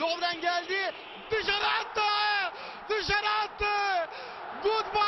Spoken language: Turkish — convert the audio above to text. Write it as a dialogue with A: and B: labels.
A: Lovren geldi. Dışarı attı. Dışarı attı. Goodbye.